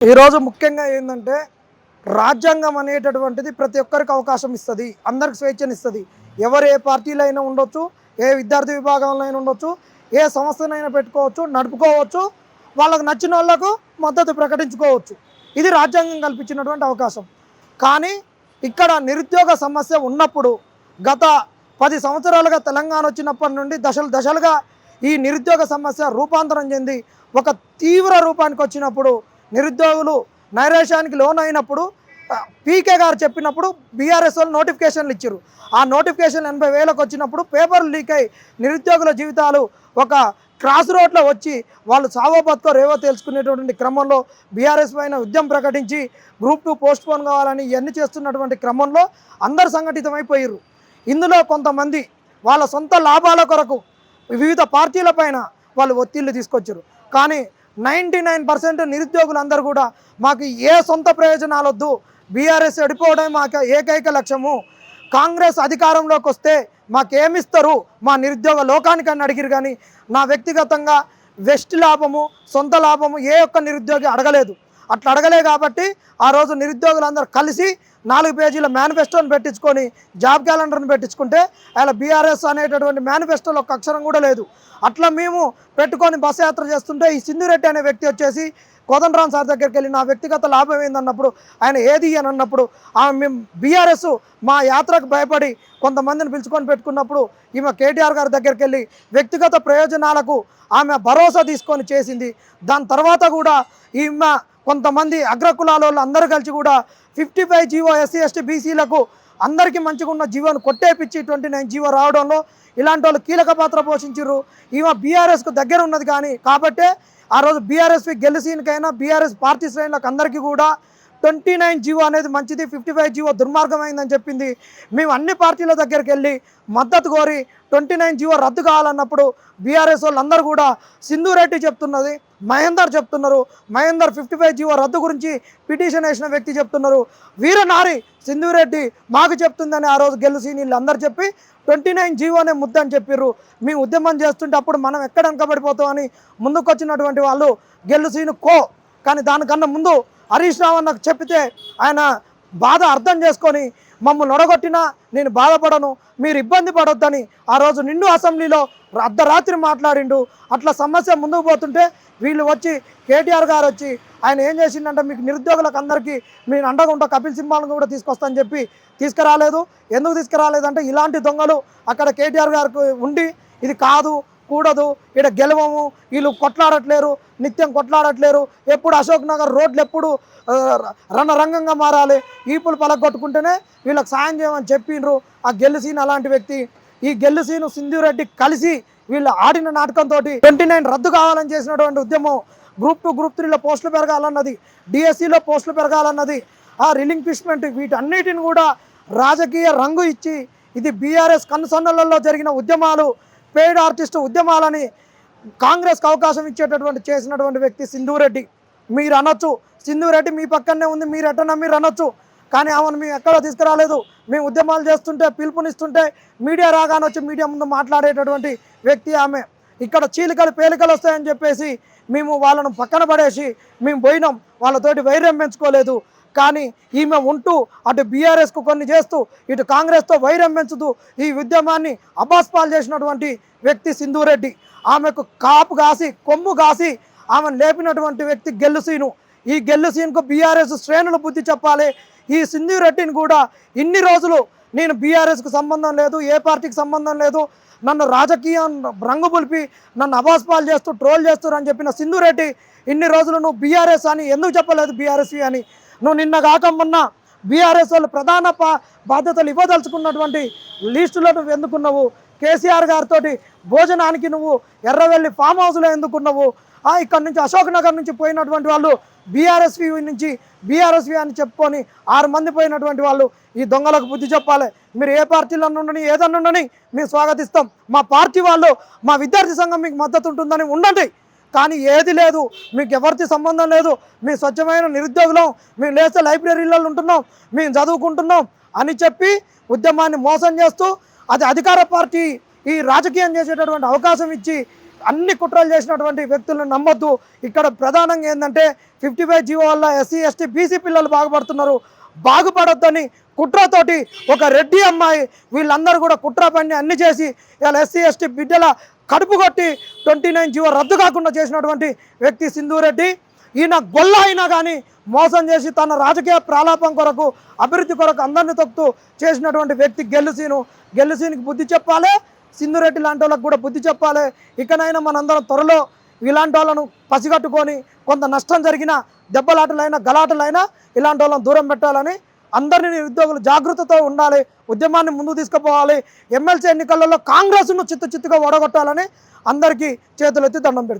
ఈరోజు ముఖ్యంగా ఏంటంటే రాజ్యాంగం అనేటటువంటిది ప్రతి ఒక్కరికి అవకాశం ఇస్తుంది. అందరికి స్వేచ్ఛను ఇస్తుంది ఎవరు ఏ పార్టీలో అయినా ఉండొచ్చు ఏ విద్యార్థి విభాగంలో అయినా ఉండొచ్చు ఏ సంస్థనైనా పెట్టుకోవచ్చు నడుపుకోవచ్చు వాళ్ళకు నచ్చిన వాళ్ళకు మద్దతు ప్రకటించుకోవచ్చు. ఇది రాజ్యాంగం కల్పించినటువంటి అవకాశం. కానీ ఇక్కడ నిరుద్యోగ సమస్య ఉన్నప్పుడు గత పది సంవత్సరాలుగా తెలంగాణ వచ్చినప్పటి నుండి దశలు దశలుగా ఈ నిరుద్యోగ సమస్య రూపాంతరం చెంది ఒక తీవ్ర రూపానికి వచ్చినప్పుడు నిరుద్యోగులు నైరాశ్యానికి లోన్ అయినప్పుడు పీకే గారు చెప్పినప్పుడు బీఆర్ఎస్ వాళ్ళు నోటిఫికేషన్లు ఇచ్చారు. ఆ నోటిఫికేషన్ ఎనభై వేలకు వచ్చినప్పుడు పేపర్ లీక్ అయి నిరుద్యోగుల జీవితాలు ఒక క్రాస్ రోడ్లో వచ్చి వాళ్ళు సావో బతుకో రేవో తెలుసుకునేటువంటి క్రమంలో బీఆర్ఎస్ పైన ఉద్యమం ప్రకటించి గ్రూప్ టూ పోస్ట్ పోన్ కావాలని ఇవన్నీ చేస్తున్నటువంటి క్రమంలో అందరు సంఘటితమైపోయారు. ఇందులో కొంతమంది వాళ్ళ సొంత లాభాల కొరకు వివిధ పార్టీల పైన వాళ్ళు ఒత్తిళ్ళు తీసుకొచ్చారు. కానీ నైంటీ నైన్ పర్సెంట్ నిరుద్యోగులందరూ కూడా మాకు ఏ సొంత ప్రయోజనాలు వద్దు బీఆర్ఎస్ ఎడిపోవడం మాకు ఏకైక లక్ష్యము. కాంగ్రెస్ అధికారంలోకి వస్తే మాకేమిస్తారు? మా నిరుద్యోగ లోకానికి అని అడిగిరు కానీ నా వ్యక్తిగతంగా వెస్ట్ లాభము సొంత లాభము ఏ ఒక్క నిరుద్యోగి అడగలేదు. అట్లా అడగలే కాబట్టి ఆ రోజు నిరుద్యోగులందరూ కలిసి నాలుగు పేజీల మేనిఫెస్టోని పెట్టించుకొని జాబ్ క్యాలెండర్ని పెట్టించుకుంటే అలా బీఆర్ఎస్ అనేటటువంటి మేనిఫెస్టోలో ఒక అక్షరం కూడా లేదు. అట్లా మేము పెట్టుకొని బస్ యాత్ర చేస్తుంటే ఈ సింధురెడ్డి అనే వ్యక్తి వచ్చేసి కోదండరామ్ సార్ దగ్గరికి వెళ్ళి నా వ్యక్తిగత లాభం ఏందన్నప్పుడు ఆయన ఏది అని అన్నప్పుడు ఆమె మేము బీఆర్ఎస్ మా యాత్రకు భయపడి కొంతమందిని పిలుచుకొని పెట్టుకున్నప్పుడు ఈమె కేటీఆర్ గారి దగ్గరికి వెళ్ళి వ్యక్తిగత ప్రయోజనాలకు ఆమె భరోసా తీసుకొని చేసింది. దాని తర్వాత కూడా ఈమె కొంతమంది అగ్రకులాల వాళ్ళు అందరూ కలిసి కూడా fifty five G O SC బీసీలకు అందరికీ మంచిగా ఉన్న జీవోను కొట్టేపిచ్చి ట్వంటీ నైన్ జీవో రావడంలో ఇలాంటి వాళ్ళు కీలక పాత్ర పోషించారు ఈమె బీఆర్ఎస్కు దగ్గర ఉన్నది కానీ కాబట్టే ఆ రోజు బీఆర్ఎస్వి గెలిచినకైనా బీఆర్ఎస్ పార్టీ శ్రేణులకు అందరికీ కూడా ట్వంటీ నైన్ జీవో అనేది మంచిది ఫిఫ్టీ ఫైవ్ జీవో దుర్మార్గమైందని చెప్పింది. మేము అన్ని పార్టీల దగ్గరికి వెళ్ళి మద్దతు కోరి ట్వంటీ నైన్ జీవో రద్దు కావాలన్నప్పుడు బీఆర్ఎస్ వాళ్ళందరూ కూడా సింధూరెడ్డి చెప్తున్నది మహేందర్ చెప్తున్నారు. మహేందర్ ఫిఫ్టీ ఫైవ్ జీవో రద్దు గురించి పిటిషన్ వేసిన వ్యక్తి చెప్తున్నారు. వీరనారి సింధురెడ్డి మాకు చెప్తుందని ఆ రోజు గెలిచి వీళ్ళందరూ చెప్పి ట్వంటీ నైన్ జీవోనే ముద్దని చెప్పిర్రు. మేము ఉద్యమం చేస్తుంటే అప్పుడు మనం ఎక్కడ వెనకబడిపోతామని ముందుకొచ్చినటువంటి వాళ్ళు గెలుసీను కో. కానీ దానికన్నా ముందు హరీష్ రావు అన్నకు చెప్పితే ఆయన బాధ అర్థం చేసుకొని మమ్మల్ని నొడగొట్టినా నేను బాధపడను మీరు ఇబ్బంది పడొద్దని ఆ రోజు నిండు అసెంబ్లీలో అర్ధరాత్రి మాట్లాడిండు. అట్లా సమస్య ముందుకు పోతుంటే వీళ్ళు వచ్చి కేటీఆర్ గారు వచ్చి ఆయన ఏం చేసిండంటే మీకు నిరుద్యోగులకు అందరికీ మీరు అండగా ఉంటా కపిల్ సింహాలను కూడా తీసుకొస్తాను చెప్పి తీసుకురాలేదు. ఎందుకు తీసుకురాలేదంటే ఇలాంటి దొంగలు అక్కడ కేటీఆర్ గారికి ఉండి ఇది కాదు కూడదు. ఇక్కడ గెలవము. వీళ్ళు కొట్లాడట్లేరు. నిత్యం కొట్లాడట్లేరు. ఎప్పుడు అశోక్ నగర్ రోడ్లు ఎప్పుడు రణరంగంగా మారాలి. ఈపులు పలగొట్టుకుంటేనే వీళ్ళకి సాయం చేయమని చెప్పిండ్రు ఆ గెలుసీన్ అలాంటి వ్యక్తి. ఈ గెలుసీను సింధురెడ్డి కలిసి వీళ్ళు ఆడిన నాటకంతో ట్వంటీ నైన్ రద్దు కావాలని చేసినటువంటి ఉద్యమం గ్రూప్ టూ గ్రూప్ త్రీలో పోస్టులు పెరగాలన్నది డిఎస్సిలో పోస్టులు పెరగాలన్నది ఆ రిలింక్విష్మెంట్ వీటన్నిటిని కూడా రాజకీయ రంగు ఇచ్చి ఇది బీఆర్ఎస్ కన్సన్నలలో జరిగిన ఉద్యమాలు. పెయిడ్ ఆర్టిస్ట్ ఉద్యమాలని కాంగ్రెస్కి అవకాశం ఇచ్చేటటువంటి చేసినటువంటి వ్యక్తి సింధురెడ్డి. మీరు అనొచ్చు సింధురెడ్డి మీ పక్కనే ఉంది మీరు ఎట్టన్నా మీరు అనొచ్చు. కానీ ఆమెను మేము ఎక్కడో తీసుకురాలేదు. మేము ఉద్యమాలు చేస్తుంటే పిలుపునిస్తుంటే మీడియా రాగానే వచ్చి మీడియా ముందు మాట్లాడేటటువంటి వ్యక్తి ఆమె. ఇక్కడ చీలికలు పేలికలు వస్తాయని చెప్పేసి మేము వాళ్ళను పక్కన పడేసి మేము పోయినాం. వాళ్ళతోటి వైర్యం పెంచుకోలేదు. కానీ ఈమె ఉంటూ అటు బీఆర్ఎస్కు కొన్ని చేస్తూ ఇటు కాంగ్రెస్తో వైరం పెంచుతూ ఈ ఉద్యమాన్ని అబాస్పాలు చేసినటువంటి వ్యక్తి సింధూరెడ్డి. ఆమెకు కాపు కాసి కొమ్ము కాసి ఆమెను లేపినటువంటి వ్యక్తి గెల్లుసీను ఈ గెల్లుసీన్కు బీఆర్ఎస్ శ్రేణులు బుద్ధి చెప్పాలి. ఈ సింధూరెడ్డిని కూడా ఇన్ని రోజులు నేను బీఆర్ఎస్కు సంబంధం లేదు ఏ పార్టీకి సంబంధం లేదు నన్ను రాజకీయం రంగు పులిపి నన్ను అబాస్పాలు చేస్తూ ట్రోల్ చేస్తారని చెప్పిన సింధురెడ్డి ఇన్ని రోజులు నువ్వు బీఆర్ఎస్ అని ఎందుకు చెప్పలేదు బీఆర్ఎస్వి అని? నువ్వు నిన్న కాక మొన్న బీఆర్ఎస్ వాళ్ళు ప్రధాన పా బాధ్యతలు ఇవ్వదలుచుకున్నటువంటి లిస్టులో నువ్వు ఎందుకున్నావు? కేసీఆర్ గారితో భోజనానికి నువ్వు ఎర్రవెల్లి ఫామ్ హౌస్లో ఎందుకున్నావు? ఇక్కడ నుంచి అశోక్ నగర్ నుంచి పోయినటువంటి వాళ్ళు బీఆర్ఎస్వి నుంచి బీఆర్ఎస్వి అని చెప్పుకొని ఆరు మంది పోయినటువంటి వాళ్ళు ఈ దొంగలకు బుద్ధి చెప్పాలి. మీరు ఏ పార్టీలో ఉండని ఏదన్నా ఉండని మేము స్వాగతిస్తాం. మా పార్టీ వాళ్ళు మా విద్యార్థి సంఘం మీకు మద్దతు ఉంటుందని ఉండండి. కానీ ఏది లేదు. మీకు ఎవరికి సంబంధం లేదు. మీ స్వచ్ఛమైన నిరుద్యోగులం మేము లేస్తే లైబ్రరీలలో ఉంటున్నాం మేము చదువుకుంటున్నాం అని చెప్పి ఉద్యమాన్ని మోసం చేస్తూ అది అధికార పార్టీ ఈ రాజకీయం చేసేటటువంటి అవకాశం ఇచ్చి అన్ని కుట్రలు చేసినటువంటి వ్యక్తులను నమ్మొద్దు. ఇక్కడ ప్రధానంగా ఏంటంటే fifty five G O SC ST BC పిల్లలు బాగుపడుతున్నారు. బాగుపడొద్దని కుట్రతోటి ఒక రెడ్డి అమ్మాయి వీళ్ళందరూ కూడా కుట్ర పని అన్ని చేసి ఇలా ఎస్సీ ఎస్టీ బిడ్డల కడుపు కొట్టి ట్వంటీ నైన్ జీవో రద్దు కాకుండా చేసినటువంటి వ్యక్తి సింధూరెడ్డి. ఈయన గొల్ల అయినా కానీ మోసం చేసి తన రాజకీయ ప్రాలాపం కొరకు అభివృద్ధి కొరకు అందరిని తొక్కుతూ చేసినటువంటి వ్యక్తి గెలుసీను గెలుసీనికి బుద్ధి చెప్పాలి సింధురెడ్డి లాంటి వాళ్ళకి కూడా బుద్ధి చెప్పాలి. ఇకనైనా మనందరం త్వరలో ఇలాంటి వాళ్ళను పసిగట్టుకొని కొంత నష్టం జరిగిన దెబ్బలాటలైనా గలాటలైనా ఇలాంటి వాళ్ళని దూరం పెట్టాలని అందరినీ ఉద్యోగులు జాగృతతో ఉండాలి ఉద్యమాన్ని ముందుకు తీసుకుపోవాలి ఎమ్మెల్సీ ఎన్నికలలో కాంగ్రెస్ను చిత్తు చిత్తుగా ఓడగొట్టాలని అందరికీ చేతులెత్తి దండం పెడుతుంది